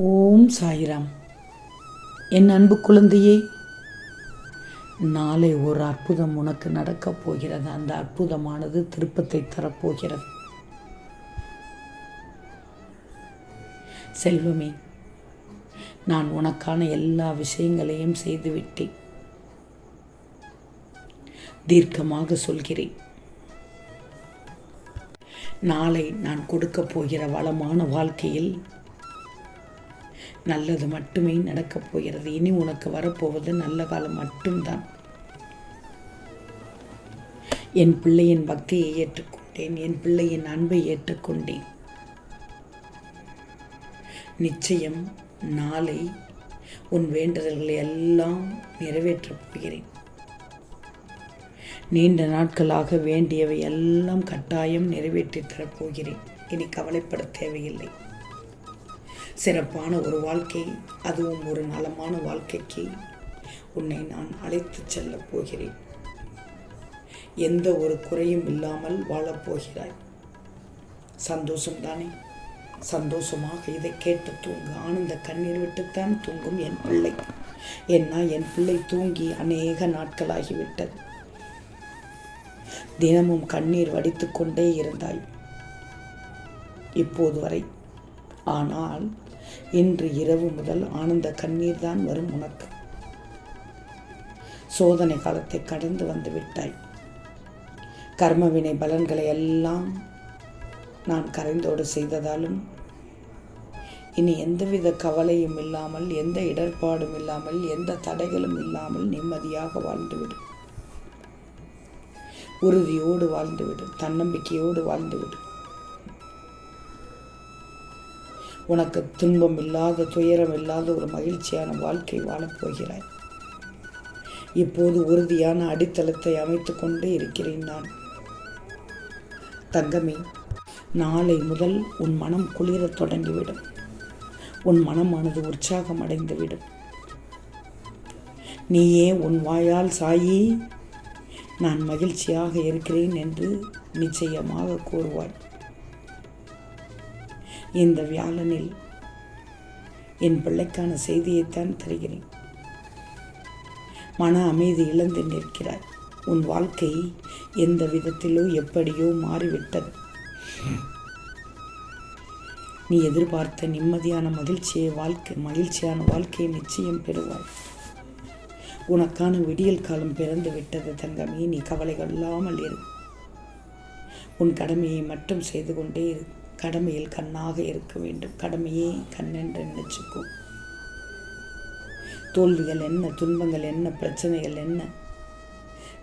ஓம் சாய்ராம். என் அன்பு குழந்தையே நாளை ஒரு அற்புதம் உனக்கு நடக்கப் போகிறது. அந்த அற்புதமானது திருப்பத்தை தரப்போகிறது. செல்வமே நான் உனக்கான எல்லா விஷயங்களையும் செய்துவிட்டேன். தீர்க்கமாக சொல்கிறேன். நாளை நான் கொடுக்கப் போகிற வளமான வாழ்க்கையில் நல்லது மட்டுமே நடக்கப் போகிறது. இனி உனக்கு வரப்போவது நல்ல காலம் மட்டும்தான். என் பிள்ளையின் பக்தியை ஏற்றுக்கொண்டேன். என் பிள்ளையின் அன்பை ஏற்றுக்கொண்டேன். நிச்சயம் நாளை உன் வேண்டுதல்களை எல்லாம் நிறைவேற்றப் போகிறேன். நீண்ட நாட்களாக வேண்டியவை எல்லாம் கட்டாயம் நிறைவேற்றித் தரப்போகிறேன் இனி கவலைப்பட தேவையில்லை. சிறப்பான ஒரு வாழ்க்கை அதுவும் ஒரு நலமான வாழ்க்கைக்கு உன்னை நான் அழைத்துச் செல்லப் போகிறேன். எந்த ஒரு குறையும் இல்லாமல் வாழப்போகிறாய் சந்தோஷம்தானே? சந்தோஷமாக இதை கேட்டு தூங்கு. ஆனந்த கண்ணீர் விட்டுத்தான் தூங்கும் என் பிள்ளை. ஏன்னா என் பிள்ளை தூங்கி அநேக நாட்களாகிவிட்டது. தினமும் கண்ணீர் வடித்து கொண்டே இருந்தாய். இப்போது வரை. ஆனால் இன்று இரவு முதல் ஆனந்த கண்ணீர் தான் வரும் உனக்கு. சோதனை காலத்தை கடந்து வந்து விட்டாய். கர்மவினை பலன்களை எல்லாம் நான் கரைந்தோடு செய்ததாலும் இனி எந்தவித கவலையும் இல்லாமல் எந்த இடர்பாடும் இல்லாமல் எந்த தடைகளும் இல்லாமல் நிம்மதியாக வாழ்ந்துவிடு. உறுதியோடு வாழ்ந்துவிடு தன்னம்பிக்கையோடு வாழ்ந்துவிடு. உனக்கு துன்பம் இல்லாத துயரம் இல்லாத ஒரு மகிழ்ச்சியான வாழ்க்கை வாழப்போகிறாய் இப்போது உறுதியான அடித்தளத்தை அமைத்து கொண்டு இருக்கிறேன் நான். தங்கமே நாளை முதல் உன் மனம் குளிரத் தொடங்கிவிடும். உன் மனமானது உற்சாகம் அடைந்துவிடும். நீயே உன் வாயால் சாயி நான் மகிழ்ச்சியாக இருக்கிறேன் என்று நிச்சயமாக கூறுவாய். இந்த வியாழனில் என் பிள்ளைக்கான செய்தியைத்தான் தருகிறேன். மன அமைதி இழந்து நிற்கிறாய். உன் வாழ்க்கை எந்த விதத்திலோ எப்படியோ மாறிவிட்டது. நீ எதிர்பார்த்த நிம்மதியான மகிழ்ச்சியை வாழ்க்கை மகிழ்ச்சியான வாழ்க்கையை நிச்சயம் பெறுவாய். உனக்கான விடியல் காலம் பிறந்து விட்டது தங்கமே நீ கவலைகள் இல்லாமல் இரு. உன் கடமையை மட்டும் செய்து கொண்டே இரு. கடமையில் கண்ணாக இருக்க வேண்டும். கடமையே கண்ணென்று நினைச்சுக்கும் தோல்விகள் என்ன? துன்பங்கள் என்ன? பிரச்சனைகள் என்ன?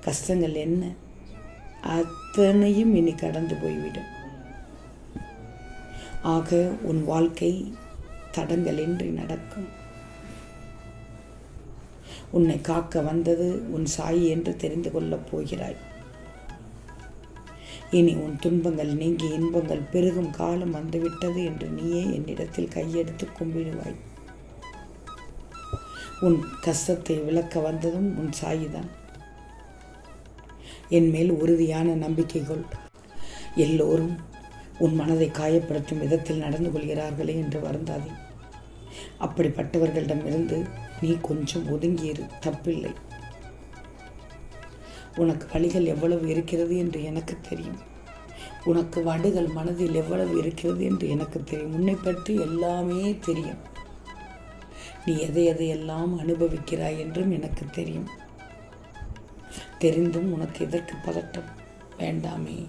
கஷ்டங்கள் என்ன? அத்தனையும் இனி கடந்து போய்விடும். ஆக உன் வாழ்க்கை தடங்களின்றி நடக்கும். உன்னை காக்க வந்தது உன் சாயி என்று தெரிந்து கொள்ளப் போகிறாய். இனி உன் துன்பங்கள் நீங்கி இன்பங்கள் பெருகும் காலம் வந்துவிட்டது என்று நீயே என்னிடத்தில் கையெடுத்து கும்பிடுவாய். உன் கஷ்டத்தை விளக்க வந்ததும் உன் சாயிதான். என் மேல் உறுதியான நம்பிக்கை கொள். எல்லோரும் உன் மனதை காயப்படுத்தும் விதத்தில் நடந்து கொள்கிறார்களே என்று வருந்தாதே. அப்படிப்பட்டவர்களிடமிருந்து நீ கொஞ்சம் ஒதுங்கியிரு தப்பில்லை. உனக்கு வழிகள் எவ்வளவு இருக்கிறது என்று எனக்கு தெரியும். உனக்கு வடுகள் மனதில் எவ்வளவு இருக்கிறது என்று எனக்கு தெரியும். உன்னை பற்றி எல்லாமே தெரியும். நீ எதை எதையெல்லாம் அனுபவிக்கிறாய் என்றும் எனக்கு தெரியும். தெரிந்தும் உனக்கு எதற்கு பதட்டம்? வேண்டாமே.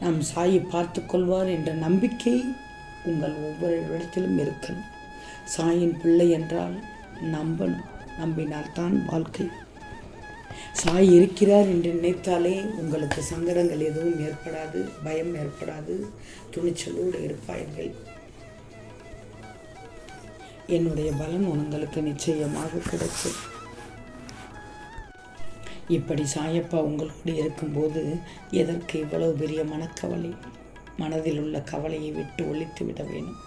நம் சாயை பார்த்து கொள்வார் என்ற நம்பிக்கை உங்கள் ஒவ்வொரு இடத்திலும் இருக்கணும். சாயின் பிள்ளை என்றால் நம்பணும். நம்பினால்தான் வாழ்க்கை சாய் இருக்கிறார் என்று நினைத்தாலே உங்களுக்கு சங்கடங்கள் எதுவும் ஏற்படாது பயம் ஏற்படாது. துணிச்சலோடு இருப்பார்கள். என்னுடைய பலன் உங்களுக்கு நிச்சயமாக கிடைக்கும். இப்படி சாயப்பா உங்களோடு இருக்கும்போது எதற்கு இவ்வளவு பெரிய மனக்கவலை? மனதில் உள்ள கவலையை விட்டு ஒழித்து விட வேணும்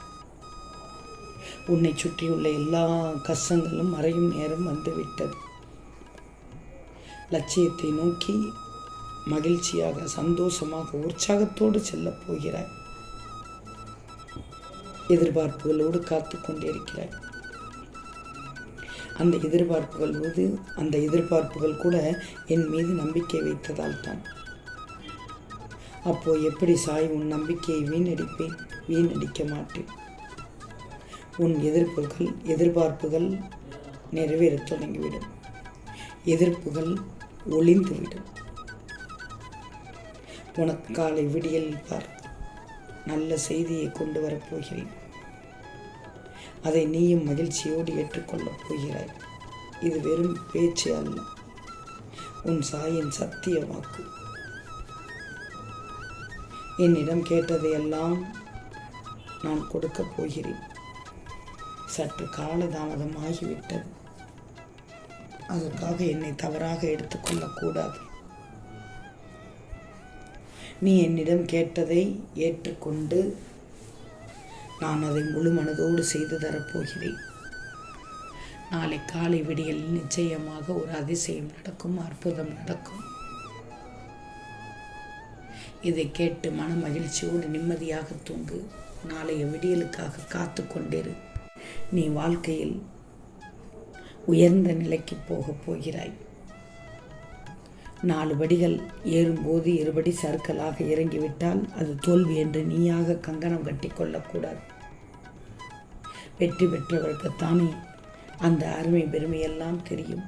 உன்னை சுற்றியுள்ள எல்லா கஷ்டங்களும் மறையும் நேரம் வந்துவிட்டது லட்சியத்தை நோக்கி மகிழ்ச்சியாக சந்தோஷமாக உற்சாகத்தோடு செல்லப் போகிறாய். எதிர்பார்ப்புகளோடு காத்து கொண்டிருக்கிறாய். அந்த எதிர்பார்ப்புகள் போது அந்த எதிர்பார்ப்புகள் கூட என் மீது நம்பிக்கை வைத்ததால் தான். அப்போ எப்படி சாய் உன் நம்பிக்கையை வீணடிப்பேன்? வீணடிக்க மாட்டேன். உன் எதிர்ப்புகள் எதிர்பார்ப்புகள் நிறைவேறத் தொடங்கிவிடும். எதிர்ப்புகள் ஒளிந்துவிடும் உனக்கு காலை விடியல் பார். நல்ல செய்தியை கொண்டு வரப்போகிறேன் அதை நீயும் மகிழ்ச்சியோடு ஏற்றுக்கொள்ளப் போகிறாய். இது வெறும் பேச்சு அல்ல. உன் சாயின் சத்திய வாக்கு. என்னிடம் கேட்டதையெல்லாம் நான் கொடுக்கப் போகிறேன். சற்று காலதாமதமாகிவிட்டது. அதற்காக என்னை தவறாக எடுத்துக்கொள்ளக்கூடாது. நீ என்னிடம் கேட்டதை ஏற்றுக்கொண்டு நான் அதை முழு மனதோடு செய்து தரப்போகிறேன். நாளை காலை விடியல் நிச்சயமாக ஒரு அதிசயம் நடக்கும் அற்புதம் நடக்கும். இதை கேட்டு மன மகிழ்ச்சியோடு நிம்மதியாக தூங்கு. நாளைய விடியலுக்காக காத்து கொண்டிரு நீ வாழ்க்கையில் உயர்ந்த நிலைக்கு போகப் போகிறாய். நாலு படிகள் ஏறும்போது இருபடி சறுக்கலாக இறங்கிவிட்டால் அது தோல்வி என்று நீயாக கங்கணம் கட்டி கொள்ளக்கூடாது. வெற்றி பெற்றவர்களுக்குத்தானே அந்த அருமை பெருமையெல்லாம் தெரியும்.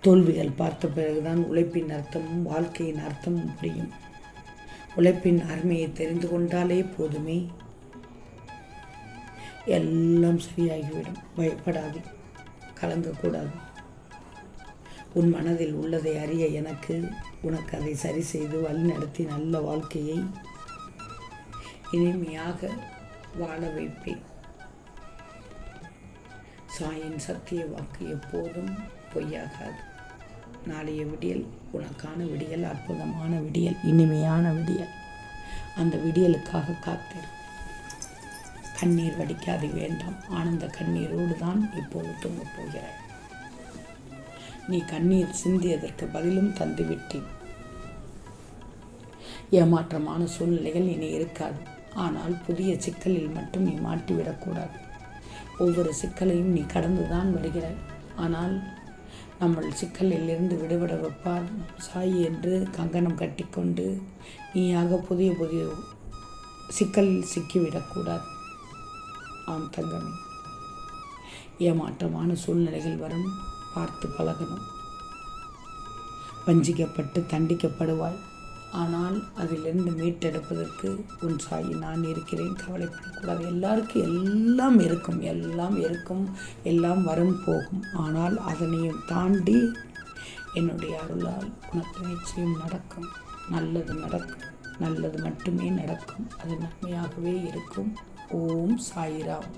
தோல்விகள் பார்த்த பிறகுதான் உழைப்பின் அர்த்தமும் வாழ்க்கையின் அர்த்தமும் புரியும். உழைப்பின் அருமையை தெரிந்து கொண்டாலே போதுமே. எல்லாம் சரியாகிவிடும். பயப்படாது. கலங்கக்கூடாது. உன் மனதில் உள்ளதை அறிய எனக்கு உனக்கு அதை சரி செய்து வழிநடத்தி நல்ல வாழ்க்கையை இனிமையாக வாழ வைப்பேன். சாயின் சத்திய வாக்கு எப்போதும் பொய்யாகாது. நாளைய விடியல் உனக்கான விடியல் அற்புதமான விடியல் இனிமையான விடியல். அந்த விடியலுக்காக காத்திரு. கண்ணீர் வடிக்காது வேண்டாம். ஆனந்த கண்ணீரோடு தான் இப்போது தூங்கப் போகிறாய். நீ கண்ணீர் சிந்தியதற்கு பதிலும் தந்துவிட்டேன். ஏமாற்றமான சூழ்நிலைகள் இனி இருக்காது. ஆனால் புதிய சிக்கலில் மட்டும் நீ மாட்டிவிடக்கூடாது. ஒவ்வொரு சிக்கலையும் நீ கடந்துதான் வருகிறாய். ஆனால் நம்மள் சிக்கலில் இருந்து விடுபட வைப்பார் சாய் என்று கங்கணம் கட்டிக்கொண்டு நீயாக புதிய புதிய சிக்கலில் சிக்கிவிடக்கூடாது. ஆம் தங்கமே. ஏமாற்றமான சூழ்நிலைகள் வரும் பார்த்து பழகணும். வஞ்சிக்கப்பட்டு தண்டிக்கப்படுவாய். ஆனால் அதிலிருந்து மீட்டெடுப்பதற்கு உன் சாயி நான் இருக்கிறேன் கவலைப்படக்கூடாது. எல்லாருக்கும் எல்லாம் இருக்கும் எல்லாம் இருக்கும் எல்லாம் வரும் போகும். ஆனால் அதனையும் தாண்டி என்னுடைய அருளால் உனக்கு நிச்சயம் நடக்கும். நல்லது நடக்கும் நல்லது மட்டுமே நடக்கும். அது நன்மையாகவே இருக்கும். ஓம் சாயிராம்